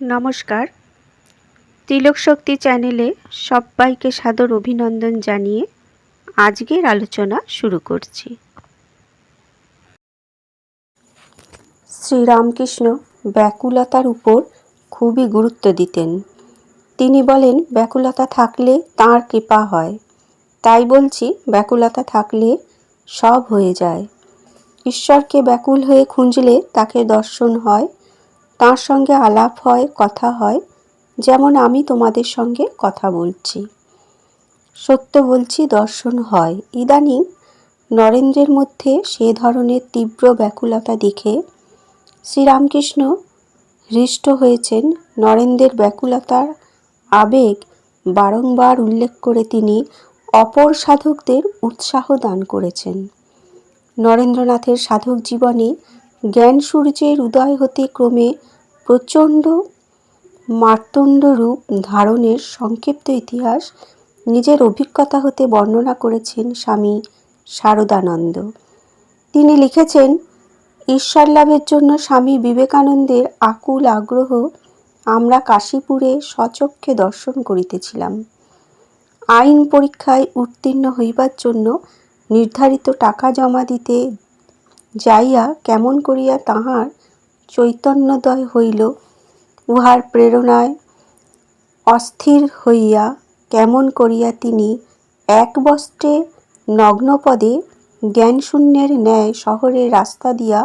নমস্কার। তিলক শক্তি চ্যানেলে সবাইকে সাদর অভিনন্দন জানিয়ে আজকের আলোচনা শুরু করছি। শ্রীরামকৃষ্ণ ব্যাকুলতার উপর খুবই গুরুত্ব দিতেন। তিনি বলেন, ব্যাকুলতা থাকলে তাঁর কৃপা হয়। তাই বলছি, ব্যাকুলতা থাকলে সব হয়ে যায়। ঈশ্বরকে ব্যাকুল হয়ে খুঁজলে তাকে দর্শন হয় তার সঙ্গে আলাপ হয়, কথা হয়, যেমন আমি তোমাদের সঙ্গে কথা বলছি। সত্য বলছি, দর্শন হয়। ইদানিং নরেন্দ্রের মধ্যে সে ধরনের তীব্র ব্যাকুলতা দেখে শ্রীরামকৃষ্ণ হৃষ্ট হয়েছেন। নরেন্দ্রের ব্যাকুলতার আবেগ বারংবার উল্লেখ করে তিনি অপর সাধকদের উৎসাহ দান করেছেন। নরেন্দ্রনাথের সাধক জীবনে জ্ঞান সূর্যের উদয় হতে ক্রমে প্রচণ্ড মার্তণ্ড রূপ ধারণের সংক্ষিপ্ত ইতিহাস নিজের অভিজ্ঞতা হতে বর্ণনা করেছেন স্বামী শারদানন্দ। তিনি লিখেছেন, ঈশ্বর লাভের জন্য স্বামী বিবেকানন্দের আকুল আগ্রহ আমরা কাশীপুরে সচক্ষে দর্শন করিতেছিলাম। আইন পরীক্ষায় উত্তীর্ণ হইবার জন্য নির্ধারিত টাকা জমা দিতে যাইয়া কেমন করিয়া তাহার চৈতন্যদয় হইল। উহার প্রেরণায় অস্থির হইয়া কেমন করিয়া তিনি এক বস্ত্রে নগ্নপদে জ্ঞানশূন্যের ন্যায় শহরের রাস্তা দিয়া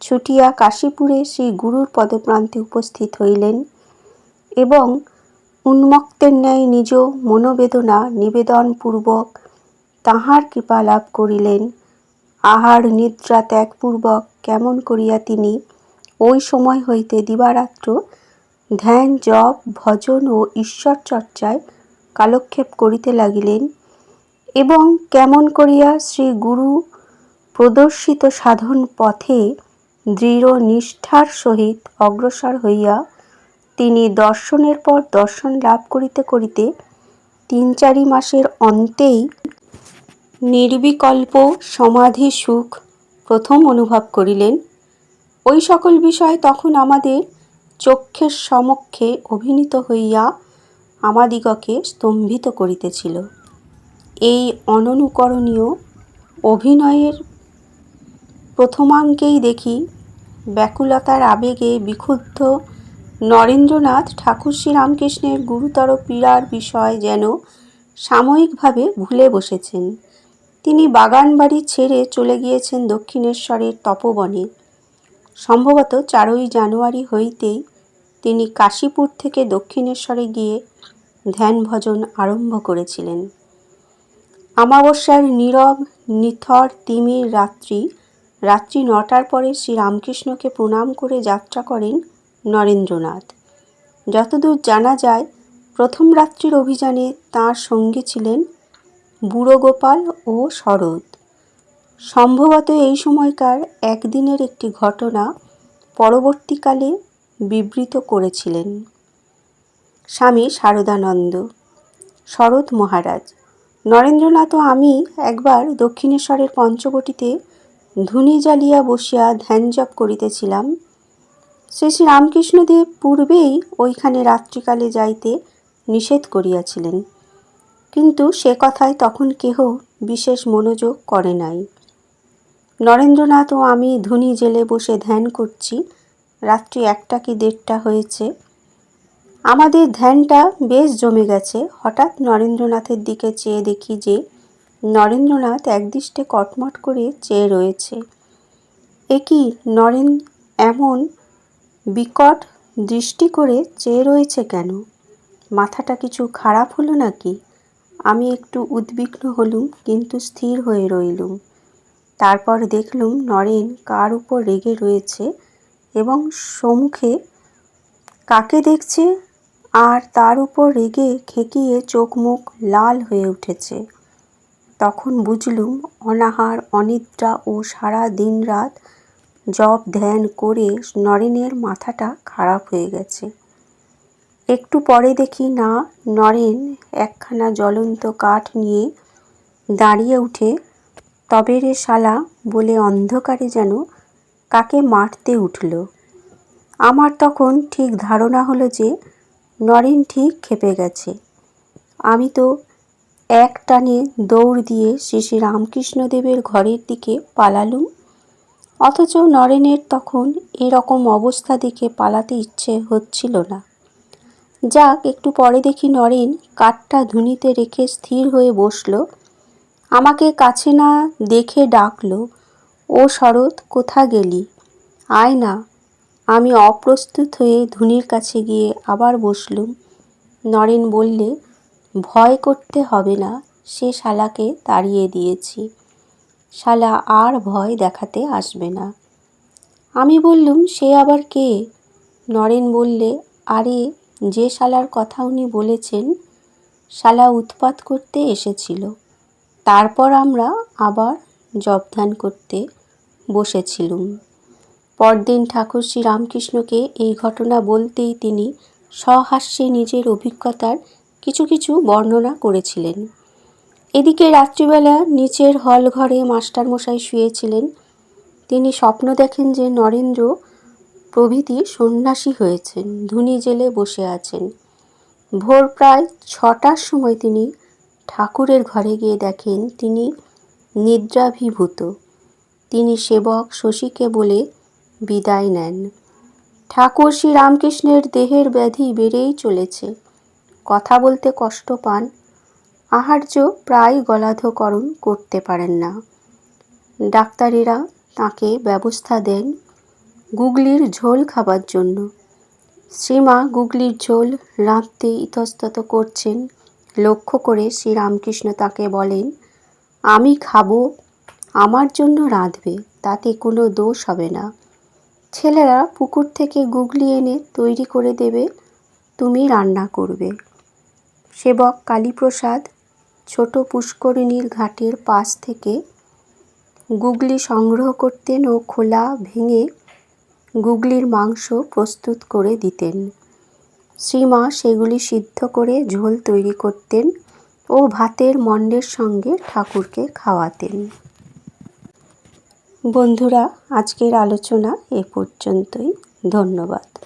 ছুটিয়া কাশীপুরে শ্রী গুরুর পদপ্রান্তে উপস্থিত হইলেন এবং উন্মক্তের ন্যায় নিজ মনোবেদনা নিবেদনপূর্বক তাহার কৃপা লাভ করিলেন। আহার নিদ্রা ত্যাগপূর্বক কেমন করিয়া তিনি ওই সময় হইতে দিবারাত্র ধ্যান, জপ, ভজন ও ঈশ্বর চর্চায় কালক্ষেপ করিতে লাগিলেন এবং কেমন করিয়া শ্রী গুরু প্রদর্শিত সাধন পথে দৃঢ় নিষ্ঠার সহিত অগ্রসর হইয়া তিনি দর্শনের পর দর্শন লাভ করিতে করিতে তিন চারি মাসের অন্তেই নির্বিকল্প সমাধি সুখ প্রথম অনুভব করিলেন। ওই সকল বিষয় তখন আমাদের চক্ষের সমক্ষে অভিনীত হইয়া আমাদিগকে স্তম্ভিত করিতেছিল। এই অননুকরণীয় অভিনয়ের প্রথমাঙ্কেই দেখি ব্যাকুলতার আবেগে বিক্ষুব্ধ নরেন্দ্রনাথ ঠাকুর শ্রীরামকৃষ্ণের গুরুতর পীড়ার বিষয় যেন সাময়িকভাবে ভুলে বসেছেন। তিনি বাগানবাড়ি ছেড়ে চলে গিয়েছেন দক্ষিণেশ্বরের তপবনে। সম্ভবত চারই জানুয়ারি হইতেই তিনি কাশীপুর থেকে দক্ষিণেশ্বরে গিয়ে ধ্যান ভজন আরম্ভ করেছিলেন। আমাবস্যার নীরব, নিথর, তিমির রাত্রি রাত্রি নটার পরে শ্রীরামকৃষ্ণকে প্রণাম করে যাত্রা করেন নরেন্দ্রনাথ। যতদূর জানা যায়, প্রথম রাত্রির অভিযানে তাঁর সঙ্গী ছিলেন বুড়ো গোপাল ও শরৎ। সম্ভবত এই সময়কার একদিনের একটি ঘটনা পরবর্তীকালে বিবৃত করেছিলেন। স্বামী শারদানন্দ, শরৎ মহারাজ। নরেন্দ্রনাথ ও আমি একবার দক্ষিণেশ্বরের পঞ্চবটিতে ধুনি জ্বালিয়া বসিয়া ধ্যান জপ করিতেছিলাম। শ্রী শ্রী রামকৃষ্ণদেব পূর্বেই ওইখানে রাত্রিকালে যাইতে নিষেধ করিয়াছিলেন। কিন্তু সে কথায় তখন কেহ বিশেষ মনোযোগ করে নাই। নরেন্দ্রনাথ ও আমি ধুনি জেলে বসে ধ্যান করছি। রাত্রি একটা কি দেড়টা হয়েছে। আমাদের ধ্যানটা বেশ জমে গেছে। হঠাৎ নরেন্দ্রনাথের দিকে চেয়ে দেখি যে, নরেন্দ্রনাথ একদৃষ্টে কটমট করে চেয়ে রয়েছে। এ কি নরেন, এমন বিকট দৃষ্টি করে চেয়ে রয়েছে কেন? মাথাটা কিছু খারাপ হলো নাকি? আমি একটু উদ্বিগ্ন হলুম, কিন্তু স্থির হয়ে রইলুম। তারপর দেখলুম নরেন কার উপর রেগে রয়েছে এবং সম্মুখে কাকে দেখছে? আর তার উপর রেগে খেকিয়ে চোখ মুখ লাল হয়ে উঠেছে। তখন বুঝলুম অনাহার, অনিদ্রা ও সারা দিন রাত জপ ধ্যান করে নরেনের মাথাটা খারাপ হয়ে গেছে। একটু পরে দেখি না, নরেন একখানা জ্বলন্ত কাঠ নিয়ে দাঁড়িয়ে উঠে তবে রে শালা বলে অন্ধকারে যেন কাকে মারতে উঠল। আমার তখন ঠিক ধারণা হলো যে নরেন ঠিক খেপে গেছে। আমি তো এক টানে দৌড় দিয়ে শ্রী শ্রী রামকৃষ্ণদেবের ঘরের দিকে পালালুম। অথচ নরেনের তখন এরকম অবস্থা দেখে পালাতে ইচ্ছে হচ্ছিল না। যাক, একটু পরে দেখি নরেন কাঠটা ধুনিতে রেখে স্থির হয়ে বসল। আমাকে কাছে না দেখে ডাকলো, ও শরৎ, কোথা গেলি? আয় না। আমি অপ্রস্তুত হয়ে ধুনির কাছে গিয়ে আবার বসলুম। নরেন বললে, ভয় করতে হবে না, সে শালাকে তাড়িয়ে দিয়েছি। শালা আর ভয় দেখাতে আসবে না। আমি বললুম, সে আবার কে? নরেন বললে, আরে, যে শালার কথা উনি বলেছেন, শালা উৎপাত করতে এসেছিল। তারপর আমরা আবার জবধান করতে বসেছিলুম। পরদিন ঠাকুর শ্রী রামকৃষ্ণকে এই ঘটনা বলতেই তিনি সহাস্যে নিজের অভিজ্ঞতার কিছু কিছু বর্ণনা করেছিলেন। এদিকে রাত্রিবেলা নিচের হল ঘরে মাস্টারমশাই শুয়েছিলেন। তিনি স্বপ্ন দেখেন যে নরেন্দ্র প্রভৃতি সন্ন্যাসী হয়েছেন, ধুনি জেলে বসে আছেন। ভোর প্রায় ছটার সময় তিনি ঠাকুরের ঘরে গিয়ে দেখেন তিনি নিদ্রাভিভূত। তিনি সেবক শশীকে বলে বিদায় নেন। ঠাকুর শ্রী রামকৃষ্ণের দেহের ব্যাধি বেড়েই চলেছে। কথা বলতে কষ্ট পান, আহার্য প্রায় গলাধকরণ করতে পারেন না। ডাক্তারেরা তাকে ব্যবস্থা দেন গুগলির ঝোল খাবার জন্য। শ্রীমা গুগলির ঝোল রাঁধতে ইতস্তত করছেন। লক্ষ্য করে শ্রীরামকৃষ্ণ তাকে বলেন, আমি খাব, আমার জন্য রাঁধবে, তাতে কোনো দোষ হবে না। ছেলেরা পুকুর থেকে গুগলি এনে তৈরি করে দেবে, তুমি রান্না করবে। সেবক কালীপ্রসাদ ছোট পুষ্করিণীর ঘাটের পাশ থেকে গুগলি সংগ্রহ করতেন ও খোলা ভেঙে গুগলির মাংস প্রস্তুত করে দিতেন। শ্রীমা সেগুলি সিদ্ধ করে ঝোল তৈরি করতেন ও ভাতের মণ্ডের সঙ্গে ঠাকুরকে খাওয়াতেন। বন্ধুরা, আজকের আলোচনা এ পর্যন্তই। ধন্যবাদ।